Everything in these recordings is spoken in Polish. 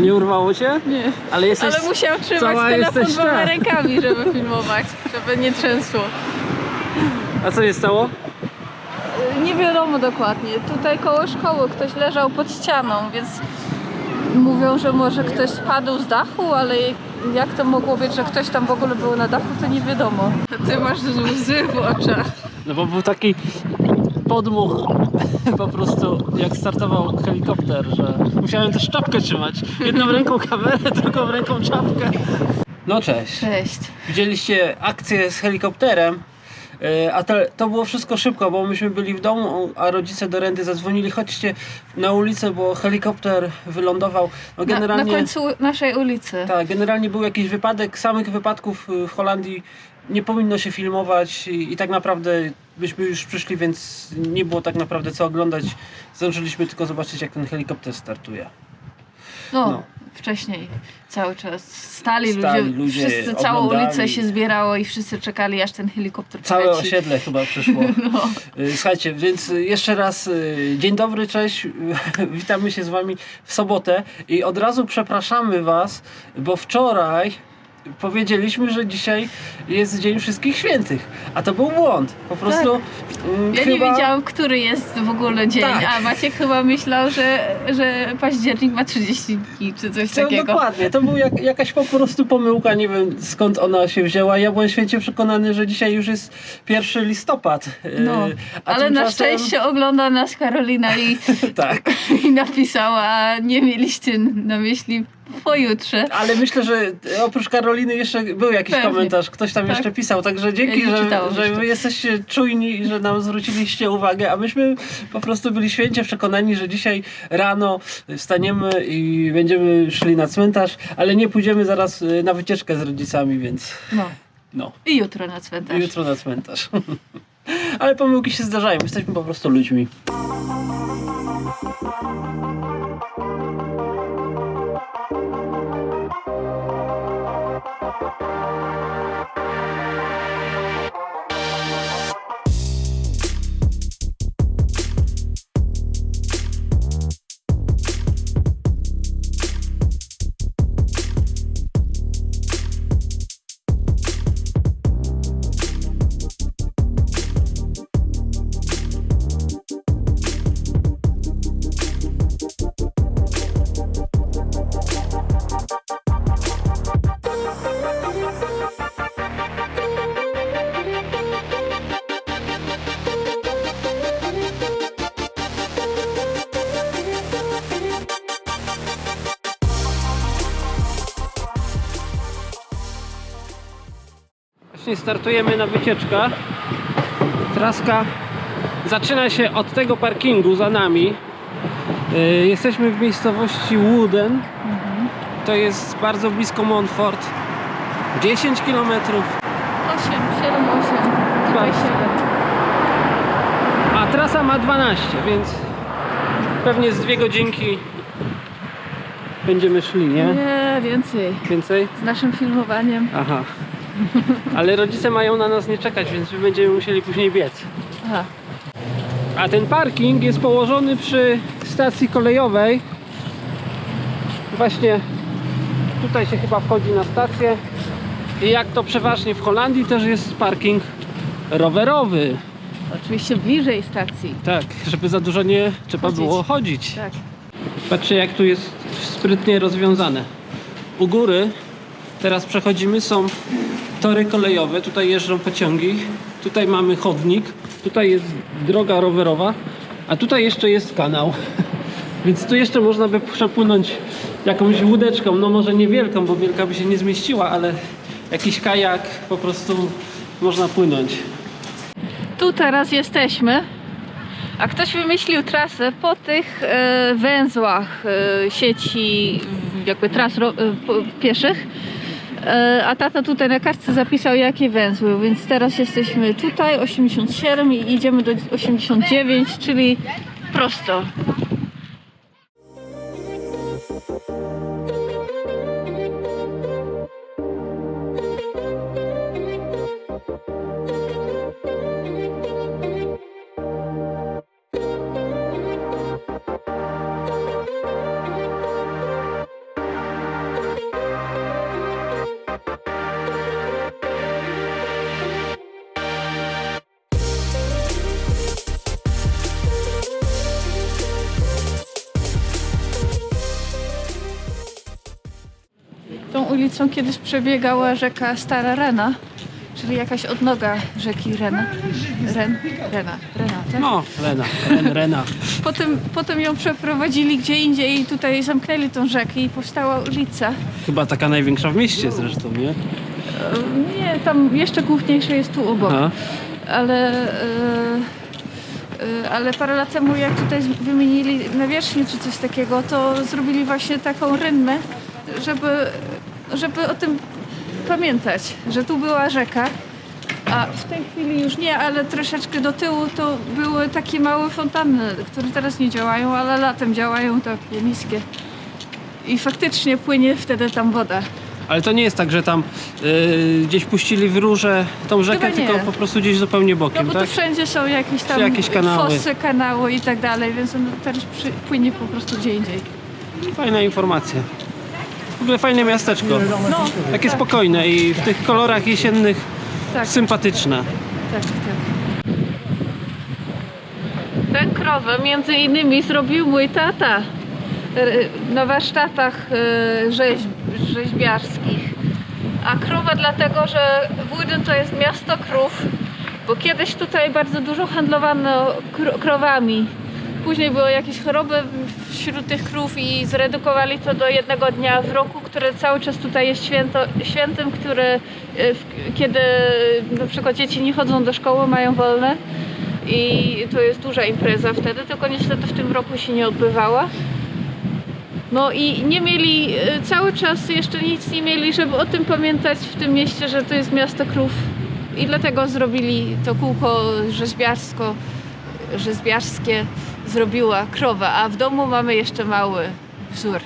Nie urwało cię? Nie. Ale jesteś... Ale musiałam trzymać cała telefon jesteś dwoma rękami, żeby filmować, żeby nie trzęsło. A co się stało? Nie wiadomo dokładnie. Tutaj koło szkoły ktoś leżał pod ścianą, więc mówią, że może ktoś spadł z dachu, ale jak to mogło być, że ktoś tam w ogóle był na dachu, to nie wiadomo. Ty masz łzy w oczach. No bo był taki podmuch po prostu jak startował helikopter, że musiałem też czapkę trzymać. Jedną ręką kamerę, drugą ręką czapkę. No cześć. Cześć. Widzieliście akcję z helikopterem, e, a to, to było wszystko szybko, bo myśmy byli w domu, a rodzice do renty zadzwonili, chodźcie na ulicę, bo helikopter wylądował. No Na, generalnie, na końcu naszej ulicy. tak, generalnie był jakiś wypadek, samych wypadków y, w Holandii nie powinno się filmować i, i tak naprawdę byśmy już przyszli, więc nie było tak naprawdę co oglądać. Zdążyliśmy tylko zobaczyć jak ten helikopter startuje. No, No. wcześniej cały czas stali, Stali ludzie, ludzie, wszyscy, całą oglądali. ulicę się zbierało i wszyscy czekali aż ten helikopter Całe poleci. osiedle chyba przyszło. No. Y, Słuchajcie, więc jeszcze raz y, dzień dobry, cześć. Witamy się z Wami w sobotę i od razu przepraszamy Was, bo wczoraj powiedzieliśmy, że dzisiaj jest Dzień Wszystkich Świętych, a to był błąd. Po prostu mm, Ja chyba... nie wiedziałam, który jest w ogóle dzień, Tak. a Maciek chyba myślał, że, że październik ma 30 dni, czy coś Co, takiego. dokładnie, to była jak, jakaś po prostu pomyłka, nie wiem skąd ona się wzięła. Ja byłem święcie przekonany, że dzisiaj już jest 1 listopad. y, No, ale na tymczasem- szczęście ogląda nas Karolina i, Tak. i napisała, a nie mieliście na myśli pojutrze. Ale myślę, że oprócz Karoliny jeszcze był jakiś Pewnie. komentarz, ktoś tam Tak. jeszcze pisał, także dzięki, Ja że, że wy jesteście czujni i że nam zwróciliście uwagę, a myśmy po prostu byli święcie przekonani, że dzisiaj rano wstaniemy i będziemy szli na cmentarz, ale nie pójdziemy zaraz y, na wycieczkę z rodzicami, więc No. no, I jutro na cmentarz. jutro na cmentarz. Ale pomyłki się zdarzają, jesteśmy po prostu ludźmi. Właśnie startujemy na wycieczkę. Traska zaczyna się od tego parkingu za nami. Yy, Jesteśmy w miejscowości Wooden. Mhm. To jest bardzo blisko Montfort. 10 km. 8, 7, 8. Tutaj Bardzo. 7. A trasa ma 12, więc pewnie z dwie godzinki będziemy szli, nie? Nie, więcej. Więcej? Z naszym filmowaniem. Aha. Ale rodzice mają na nas nie czekać, więc my będziemy musieli później biec. Aha. A ten parking jest położony przy stacji kolejowej. Właśnie tutaj się chyba wchodzi na stację. I jak to przeważnie w Holandii też jest parking rowerowy. Oczywiście bliżej stacji. Tak, żeby za dużo nie trzeba Chodzić. było chodzić. Tak. Patrzcie jak tu jest sprytnie rozwiązane. U góry teraz przechodzimy są tory kolejowe, tutaj jeżdżą pociągi, tutaj mamy chodnik, tutaj jest droga rowerowa, a tutaj jeszcze jest kanał. Więc tu jeszcze można by przepłynąć jakąś łódeczką, no może niewielką, bo wielka by się nie zmieściła, ale jakiś kajak po prostu można płynąć. Tu teraz jesteśmy. A ktoś wymyślił trasę po tych e, węzłach e, sieci jakby tras e, pieszych. E, a tata tutaj na kartce zapisał jakie węzły, więc teraz jesteśmy tutaj 87 i idziemy do 89, czyli prosto. Tą ulicą kiedyś przebiegała rzeka Stara Rena, czyli jakaś odnoga rzeki Rena. Ren, Rena, Rena, tak? No, Rena, Ren, Rena. Potem, potem ją przeprowadzili gdzie indziej i tutaj zamknęli tą rzekę i powstała ulica. Chyba taka największa w mieście zresztą, nie? E, Nie, tam jeszcze główniejsze jest tu obok. A? ale, e, e, ale parę lat temu jak tutaj z- wymienili nawierzchnię czy coś takiego, to zrobili właśnie taką rynnę, żeby, żeby o tym pamiętać, że tu była rzeka. A w tej chwili już nie, ale troszeczkę do tyłu to były takie małe fontanny, które teraz nie działają, ale latem działają takie niskie. I faktycznie płynie wtedy tam woda. Ale to nie jest tak, że tam y, gdzieś puścili w rurze tą rzekę, Chyba nie. tylko po prostu gdzieś zupełnie No bokiem, bo tak? tu wszędzie są jakieś tam jakieś kanały. fosy, kanały i tak dalej, więc on teraz przy, płynie po prostu gdzie indziej. Fajna informacja. W ogóle fajne miasteczko. No, Takie tak, spokojne i w tych kolorach jesiennych tak, sympatyczne. tak, tak. Tę krowę między innymi zrobił mój tata e, na warsztatach e, rzeźb, rzeźbiarskich. A krowa dlatego, że Wójden to jest miasto krów, bo kiedyś tutaj bardzo dużo handlowano kro- krowami. Później były jakieś choroby wśród tych krów i zredukowali to do jednego dnia w roku, które cały czas tutaj jest święto, świętym, który, w, kiedy na przykład dzieci nie chodzą do szkoły, mają wolne i to jest duża impreza wtedy, tylko niestety w tym roku się nie odbywała. No i nie mieli, e, cały czas jeszcze nic nie mieli, żeby o tym pamiętać w tym mieście, że to jest miasto krów. I dlatego zrobili to kółko rzeźbiarsko, rzeźbiarskie zrobiła krowa, a w domu mamy jeszcze mały wzór.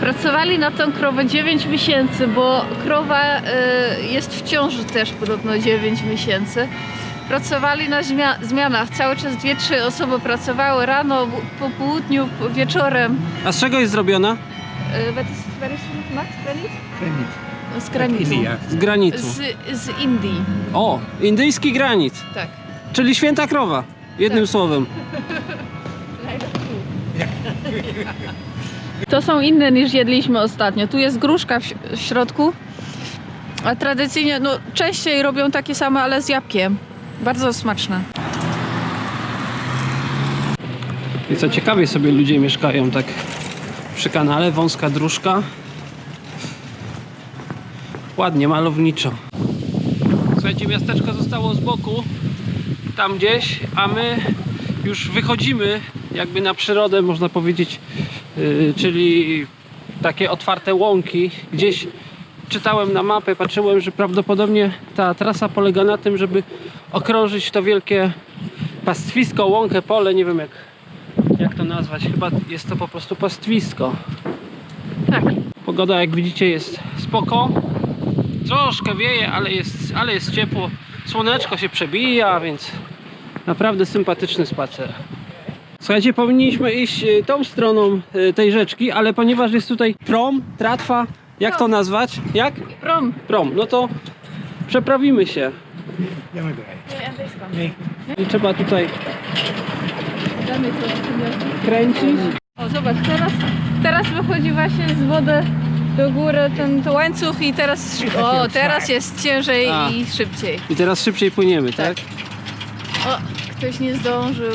Pracowali na tą krowę 9 miesięcy, bo krowa e, jest w ciąży też podobno 9 miesięcy. Pracowali na zmia- zmianach, cały czas dwie, trzy osoby pracowały rano, po południu, po- wieczorem. A z czego jest zrobiona? Granit. Z granitu. Z granitu. Z, z Indii, O, indyjski granit, tak. czyli święta krowa. Jednym Tak. słowem. To są inne niż jedliśmy ostatnio. Tu jest gruszka w, środku. A tradycyjnie, no częściej robią takie same, ale z jabłkiem. Bardzo smaczne. I co ciekawie sobie ludzie mieszkają tak przy kanale, wąska dróżka. Ładnie, malowniczo. Słuchajcie, miasteczko zostało z boku, tam gdzieś, a my już wychodzimy jakby na przyrodę, można powiedzieć, yy, czyli takie otwarte łąki. Gdzieś czytałem na mapę, patrzyłem, że prawdopodobnie ta trasa polega na tym, żeby okrążyć to wielkie pastwisko, łąkę, pole, nie wiem jak jak to nazwać? Chyba jest to po prostu pastwisko. Tak. Pogoda jak widzicie jest spoko. Troszkę wieje, ale jest, ale jest ciepło. Słoneczko się przebija, więc naprawdę sympatyczny spacer. Słuchajcie, powinniśmy iść y, tą stroną y, tej rzeczki, ale ponieważ jest tutaj prom, tratwa, jak to nazwać? Jak? Prom. Prom. No to przeprawimy się. Idziemy dalej. Nie. I trzeba tutaj kręcić. O, zobacz, teraz, teraz wychodzi właśnie z wody do góry ten to łańcuch i teraz, o, teraz jest ciężej A. i szybciej. I teraz szybciej płyniemy, tak? Tak. O, ktoś nie zdążył.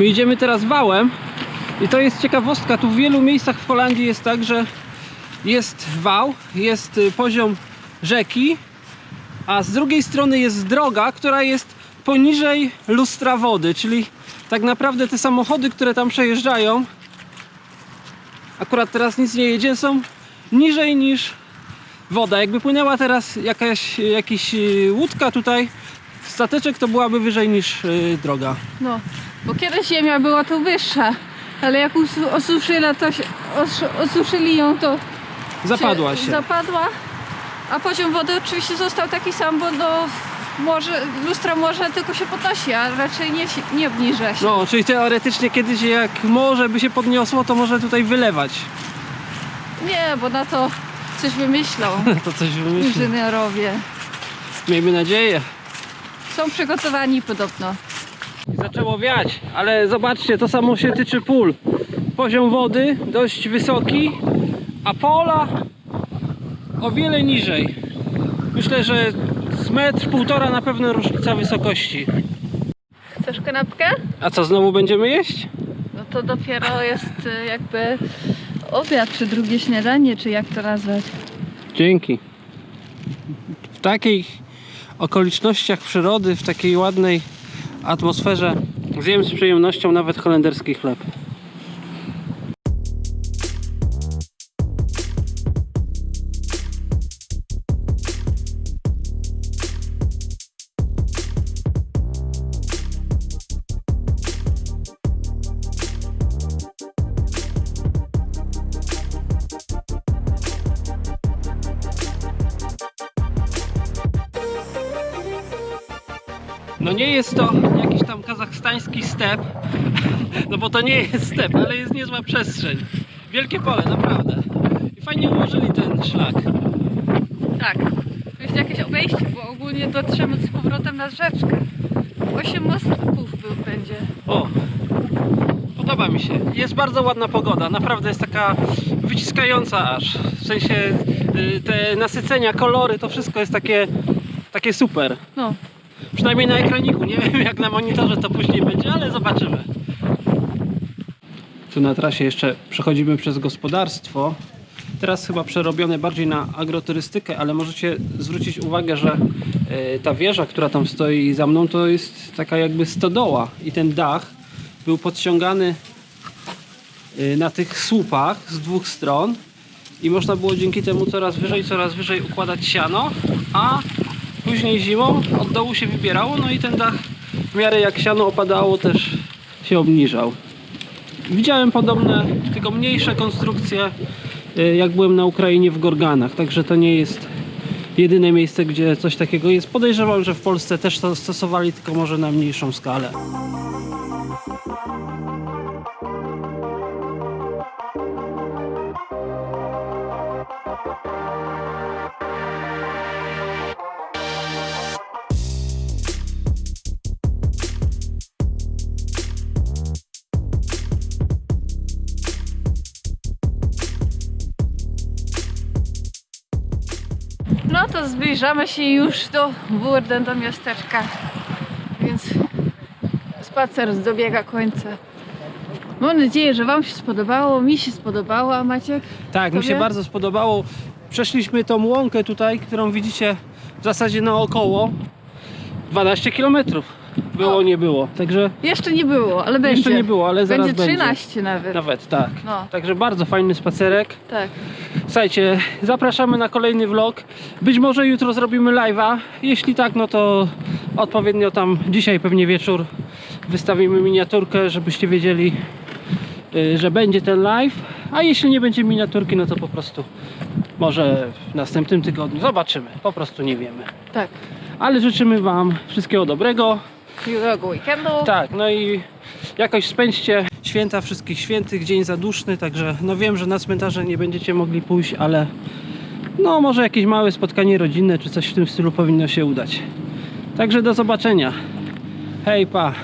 My idziemy teraz wałem i to jest ciekawostka. Tu w wielu miejscach w Holandii jest tak, że jest wał, jest y, poziom rzeki, a z drugiej strony jest droga, która jest poniżej lustra wody, czyli tak naprawdę te samochody, które tam przejeżdżają, akurat teraz nic nie jedzie, są niżej niż woda. Jakby płynęła teraz jakaś jakiś y, łódka tutaj, stateczek, to byłaby wyżej niż y, droga. No, bo kiedyś ziemia była tu wyższa, ale jak osuszyła, to się, os, osuszyli ją, to Zapadła się. Zapadła, a poziom wody oczywiście został taki sam, bo no, może, lustra morza tylko się podnosi, a raczej nie, nie obniża się. No, czyli teoretycznie kiedyś jak morze by się podniosło, to może tutaj wylewać. Nie, bo na to coś wymyślą To coś wymyśli. inżynierowie. Miejmy nadzieję. Są przygotowani podobno. I Zaczęło wiać, ale zobaczcie, to samo się tyczy pól. Poziom wody dość wysoki, a pola o wiele niżej. Myślę, że z metr, półtora na pewno różnica wysokości. Chcesz kanapkę? A co, znowu będziemy jeść? No to dopiero jest y, jakby obiad, czy drugie śniadanie, czy jak to nazwać. Dzięki. W takich okolicznościach przyrody, w takiej ładnej atmosferze zjem z przyjemnością nawet holenderski chleb. No nie jest to jakiś tam kazachstański step, no bo to nie jest step, ale jest niezła przestrzeń. Wielkie pole, naprawdę. I fajnie ułożyli ten szlak. Tak. Tu jest jakieś obejście, bo ogólnie dotrzemy z powrotem na rzeczkę. Osiem mostków był będzie. O, podoba mi się. Jest bardzo ładna pogoda, naprawdę jest taka wyciskająca aż. W sensie y, te nasycenia, kolory, to wszystko jest takie, takie super. No, Przynajmniej na ekraniku. Nie wiem jak na monitorze to później będzie, ale zobaczymy. Tu na trasie jeszcze przechodzimy przez gospodarstwo. Teraz chyba przerobione bardziej na agroturystykę, ale możecie zwrócić uwagę, że e, ta wieża, która tam stoi za mną, to jest taka jakby stodoła i ten dach był podciągany e, na tych słupach z dwóch stron i można było dzięki temu coraz wyżej, coraz wyżej układać siano, a później zimą od dołu się wybierało, no i ten dach w miarę jak siano opadało też się obniżał. Widziałem podobne, tylko mniejsze konstrukcje, y, jak byłem na Ukrainie w Gorganach, także to nie jest jedyne miejsce, gdzie coś takiego jest. Podejrzewam, że w Polsce też to stosowali, tylko może na mniejszą skalę. Zbliżamy się już do Wurden, do miasteczka. Więc spacer dobiega końca. Mam nadzieję, że Wam się spodobało. Mi się spodobało, a Maciek? Tak, mi się Tobie? bardzo spodobało. Przeszliśmy tą łąkę tutaj, którą widzicie w zasadzie naokoło. 12 km było, O. nie było. Także Jeszcze nie było, ale będzie. jeszcze nie było, ale zaraz Będzie będzie. 13 nawet. Nawet tak. No, Także bardzo fajny spacerek. tak. Słuchajcie, zapraszamy na kolejny vlog. Być może jutro zrobimy live'a. Jeśli tak, no to odpowiednio tam dzisiaj pewnie wieczór wystawimy miniaturkę, żebyście wiedzieli, y, że będzie ten live. A jeśli nie będzie miniaturki, no to po prostu może w następnym tygodniu. Zobaczymy. Po prostu nie wiemy. Tak. Ale życzymy Wam wszystkiego dobrego. Miłego weekendu. Tak, no i jakoś spędźcie święta wszystkich świętych, dzień zaduszny, także no wiem, że na cmentarze nie będziecie mogli pójść, ale no może jakieś małe spotkanie rodzinne czy coś w tym stylu powinno się udać. Także do zobaczenia. Hej, pa!